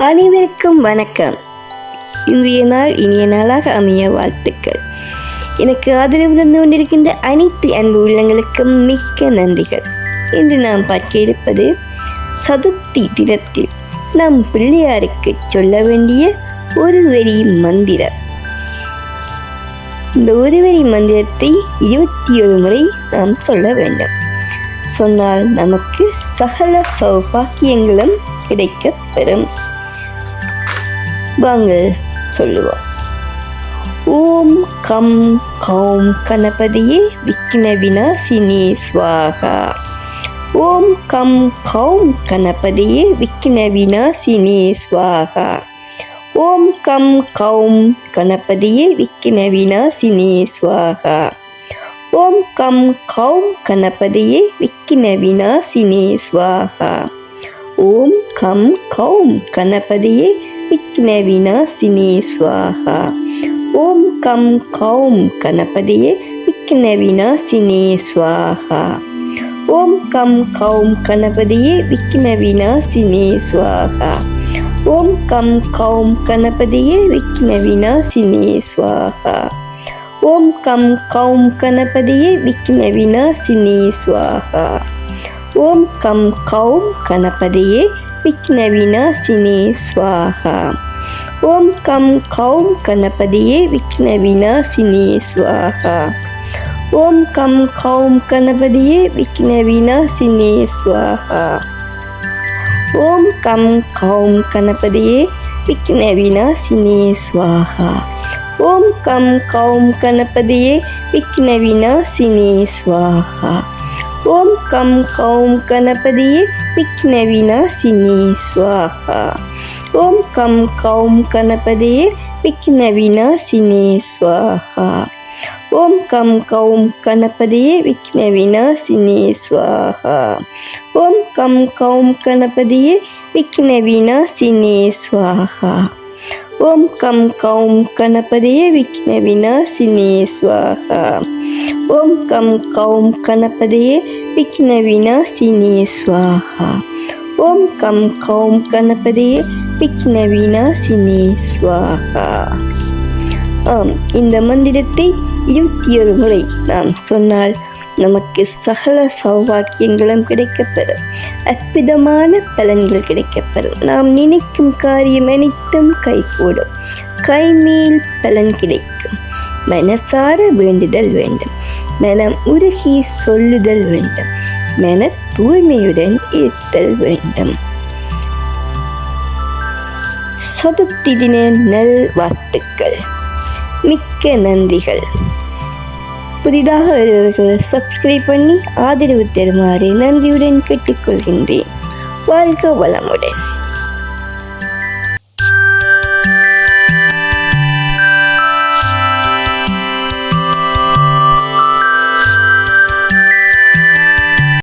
அனைவருக்கும் வணக்கம். இன்றைய நாள் இனிய நாளாக அமைய வாழ்த்துக்கள். எனக்கு ஆதரவு தந்து கொண்டிருக்கின்ற அனைத்து அன்பு உள்ளங்களுக்கும் மிக்க நன்றிகள். இன்று நாம் பார்க்க இருப்பது சதுர்த்தி தினத்தில் நம் பிள்ளையாருக்கு சொல்ல வேண்டிய ஒரு வரி மந்திரம். இந்த ஒரு வரி மந்திரத்தை இருபத்தி ஒரு முறை நாம் சொல்ல வேண்டும். சொன்னால் நமக்கு சகல சௌபாக்கியங்களும் கிடைக்கப்பெறும். வாங்க சொல்லுவோம். ஓம் கம் கௌம் கணபதியே விக்ன விநாசினி ஸ்வாகா ஓம் கம் கௌம் கணபதியே விக்ன விநாசினி ஸ்வாகா ஓம் கம் கௌம் கணபதியே விக்ன விநாசினி ஸ்வாகா ஓம் கம் கௌம் கணபதியே விக்ன விநாசினி ஸ்வாகா ஓம் கம் கௌம் கணபதியே விக்ன விநாசினி ஸ்வாகா ஓம் கம் கௌம் கணபதியே விக்ன விநாசினி ஸ்வாகா ஓம் கம் கௌம் கணபதியே விக்ன விநாசினி ஸ்வாகா ஓம் கம் கௌம் கணபதியே விக்ன விநாசினி ஸ்வாகா ஓம் கம் கௌம் கணபதியே விக்ன விநாசினி ஸ்வாகா ஓம் கம் கௌம் கணபதியே விக்னவினாசினே ஸ்வாகா ஓம் கம் கௌம் கணபதியே விக்னவினாசினே ஸ்வாகா ஓம் கம் கௌம் கணபதியே விக்னவினாசினே ஸ்வாகா ஓம் கம் கௌம் கணபதியே விக்னவினாசினே ஸ்வாகா ஓம் கம் கௌம் கணபதியே விக்னவினாசினே ஸ்வாகா ஓம் கம் கௌம் கணபதியே விக்ன விநாசினி ஸ்வாகா ஓம் கம் கௌம் கணபதியே விக்ன விநாசினி ஸ்வாகா ஓம் கம் கௌம் கணபதியே விக்ன விநாசினி ஸ்வாகா ஓம் கம் கௌம் கணபதியே விக்ன விநாசினி ஸ்வாகா ஓம் கம் கௌம் கணபதியே விக்ன விநாசினி ஸ்வாகா ஓம் கம் கௌம் கணபதியே விக்ன விநாசினி சுவாகா. ஓம் கம் கௌம் கணபதியே விக்ன விநாசினே சுவாகா. ஆம் இந்த மந்திரத்தை இருபத்தி ஒரு முறை நாம் சொன்னால் நமக்கு சகல சௌபாக்கியங்களும் கிடைக்கப்பெறும். அற்புதமான பலன்கள் கிடைக்கப்பெறும். நாம் நினைக்கும் காரியம் அனைத்தும் கைகூடும். கைமேல் பலன் கிடைக்கும். மனசார வேண்டுதல் வேண்டும். மனம் உருகி சொல்லுதல் வேண்டும். மன தூய்மையுடன் இருத்தல் வேண்டும். சதுத்திதின நல் வாழ்த்துக்கள். மிக்க நன்றிகள். புதிதாக வருபவர்கள் சப்ஸ்கிரைப் பண்ணி ஆதரவு தருமாறு நன்றியுடன் கேட்டுக்கொள்கின்றேன். வாழ்க வளமுடன்.